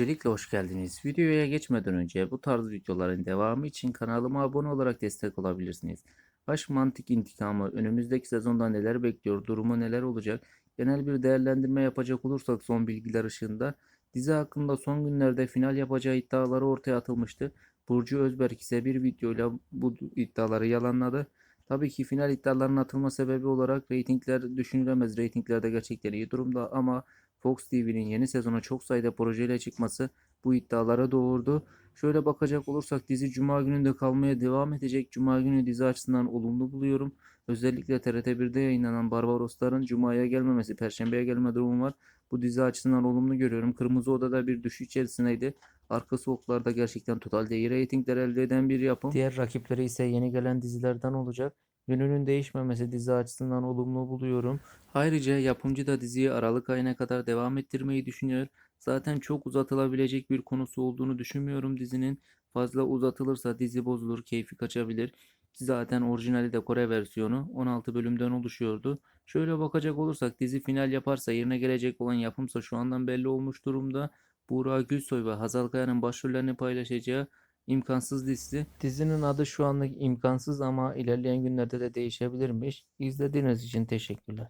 Öncelikle hoş geldiniz. Videoya geçmeden önce bu tarz videoların devamı için kanalıma abone olarak destek olabilirsiniz. Baş mantık intikamı önümüzdeki sezonda neler bekliyor, durumu neler olacak? Genel bir değerlendirme yapacak olursak son bilgiler ışığında dizi hakkında son günlerde final yapacağı iddiaları ortaya atılmıştı. Burcu Özberk ise bir videoyla bu iddiaları yalanladı. Tabii ki final iddialarının atılma sebebi olarak reytingler düşünülemez. Reytinglerde gerçekten iyi durumda ama Fox TV'nin yeni sezona çok sayıda projeyle çıkması bu iddialara doğurdu. Şöyle bakacak olursak dizi Cuma gününde kalmaya devam edecek. Cuma günü dizi açısından olumlu buluyorum. Özellikle TRT 1'de yayınlanan Barbarosların Cuma'ya gelmemesi, Perşembe'ye gelme durumu var. Bu dizi açısından olumlu görüyorum. Kırmızı Oda'da bir düşüş içerisindeydi. Arka Sokaklar'da gerçekten totalde iyi reytingler elde eden bir yapım. Diğer rakipleri ise yeni gelen dizilerden olacak. Yönünün değişmemesi dizi açısından olumlu buluyorum. Ayrıca yapımcı da diziyi Aralık ayına kadar devam ettirmeyi düşünüyor. Zaten çok uzatılabilecek bir konusu olduğunu düşünmüyorum dizinin. Fazla uzatılırsa dizi bozulur, keyfi kaçabilir. Zaten orijinali de Kore versiyonu 16 bölümden oluşuyordu. Şöyle bakacak olursak dizi final yaparsa yerine gelecek olan yapımsa şu andan belli olmuş durumda. Buğra Gülsoy ve Hazal Kaya'nın başrollerini paylaşacağı İmkansız dizisi. Dizinin adı şu anlık imkansız ama ilerleyen günlerde de değişebilirmiş. İzlediğiniz için teşekkürler.